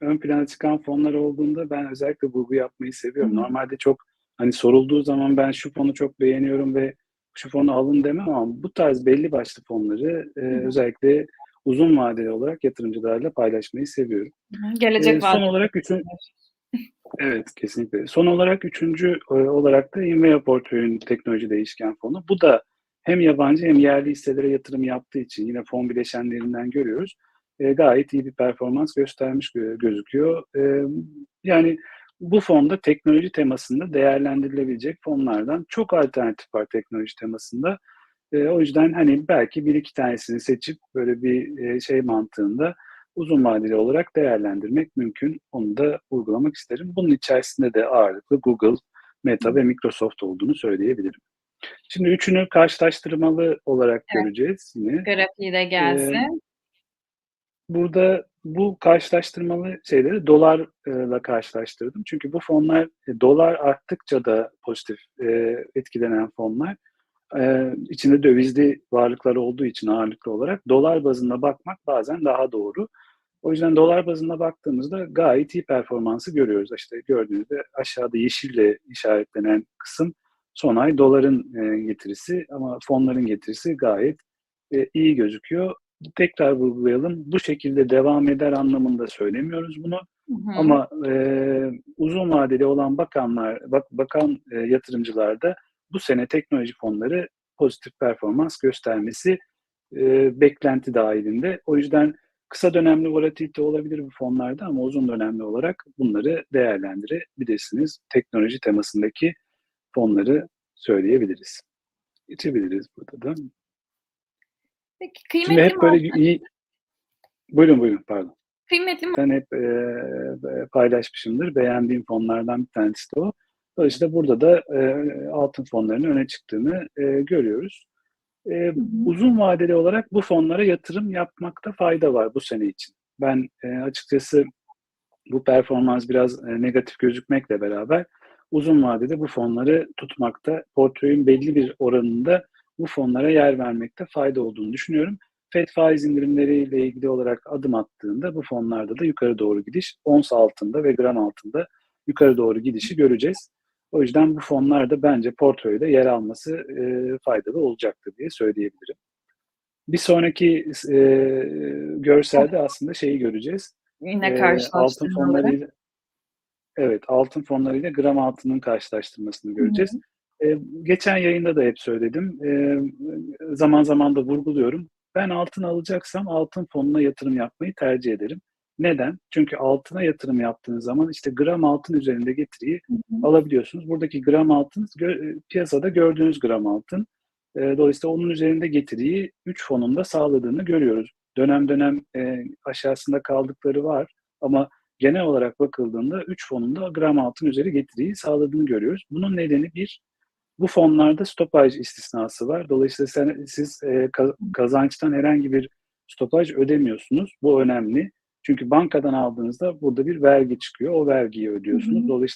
ön plana çıkan fonlar olduğunda ben özellikle vurgu yapmayı seviyorum. Hı hı. Normalde çok, hani, sorulduğu zaman ben şu fonu çok beğeniyorum ve şu fonu alın demem ama bu tarz belli başlı fonları, Hı eee, hı. özellikle uzun vadeli olarak yatırımcılarla paylaşmayı seviyorum. Hı hı. Eee, Gelecek son vadeli olarak üçün. Evet, kesinlikle. Son olarak 3'üncü eee, olarak da Invea Portföy'ün teknoloji değişken fonu. Bu da hem yabancı hem yerli hisselere yatırım yaptığı için yine fon bileşenlerinden görüyoruz. Eee, gayet iyi bir performans göstermiş gö gözüküyor. Emm, yani bu fon da teknoloji temasında değerlendirilebilecek fonlardan. Çok alternatif var teknoloji temasında. Eee, o yüzden, hani, belki 1-2 tanesini seçip böyle bir, şey mantığında uzun vadeli olarak değerlendirmek mümkün. Onu da vurgulamak isterim. Bunun içerisinde de ağırlıklı Google. Meta ve Microsoft olduğunu söyleyebilirim. Şimdi 3'ünü karşılaştırmalı olarak Evet. göreceğiz yine. Grafiği de gelsin. Burada bu karşılaştırmalı şeyleri dolar eee, la karşılaştırdım. Çünkü bu fonlar, eee, dolar arttıkça da pozitif, eee, etkilenen fonlar. Eee, içinde dövizli varlıkları olduğu için ağırlıklı olarak dolar bazında bakmak bazen daha doğru. O yüzden dolar bazında baktığımızda gayet iyi performansı görüyoruz. İşte gördüğünüzde aşağıda yeşille işaretlenen kısım son ay doların, getirisi ama fonların getirisi gayet, iyi gözüküyor. Tekrar vurgulayalım, bu şekilde devam eder anlamında söylemiyoruz bunu Hı hı. ama, eee, uzun vadeli olan bakanlar bak bakan, eee, yatırımcılar da bu sene teknoloji fonları pozitif performans göstermesi, eee, beklenti dâhilinde. O yüzden kısa dönemli volatilite olabilir bu fonlarda ama uzun dönemli olarak bunları değerlendirebilirsiniz. Teknoloji temasındaki fonları söyleyebiliriz. Geçebiliriz burada da. Peki Şimdi kıymetli hep böyle iyi Buyurun, buyurun, pardon. Kıymetli ma Ben hep, eee, paylaşmışımdır. Beğendiğim fonlardan bir tanesi de o. Dolayısıyla burada da, eee, altın fonlarının öne çıktığını, eee, görüyoruz. Hı hı. uzun vadeli olarak bu fonlara yatırım yapmakta fayda var bu sene için. Ben, eee, açıkçası bu performans biraz, eee, negatif gözükmekle beraber uzun vadede bu fonları tutmakta, portföyün belli bir oranında bu fonlara yer vermekte fayda olduğunu düşünüyorum. FED faiz indirimleriyle ilgili olarak adım attığında bu fonlarda da yukarı doğru gidiş, ons altında ve gram altında yukarı doğru gidişi göreceğiz. O yüzden bu fonlar da bence portföyde yer alması, eee, faydalı olacaktır diye söyleyebilirim. Bir sonraki Evet. görselde aslında şeyi göreceğiz. Yine Eee, altın karşılaştırmaları. fonlarıyla Evet, altın fonlarıyla gram altının karşılaştırmasını Hı göreceğiz. hı. Eee, geçen yayında da hep söyledim, eee, zaman zaman da vurguluyorum. Ben altın alacaksam altın fonuna yatırım yapmayı tercih ederim. Neden? Çünkü altına yatırım yaptığınız zaman, işte, gram altın üzerinde getiriyi Hı hı. alabiliyorsunuz. Buradaki gram altın gö eee, piyasada gördüğünüz gram altın. Eee, dolayısıyla onun üzerinde getiriyi 3 fonun da sağladığını görüyoruz. Dönem dönem, eee, aşağısında kaldıkları var ama genel olarak bakıldığında 3 fonun da gram altın üzeri getiriyi sağladığını görüyoruz. Bunun nedeni 1, bu fonlarda stopaj istisnası var. Dolayısıyla sen siz, ka kazançtan herhangi bir stopaj ödemiyorsunuz. Bu önemli. Çünkü bankadan aldığınızda burada bir vergi çıkıyor. O vergiyi Hı ödüyorsunuz. hı. Dolayısıyla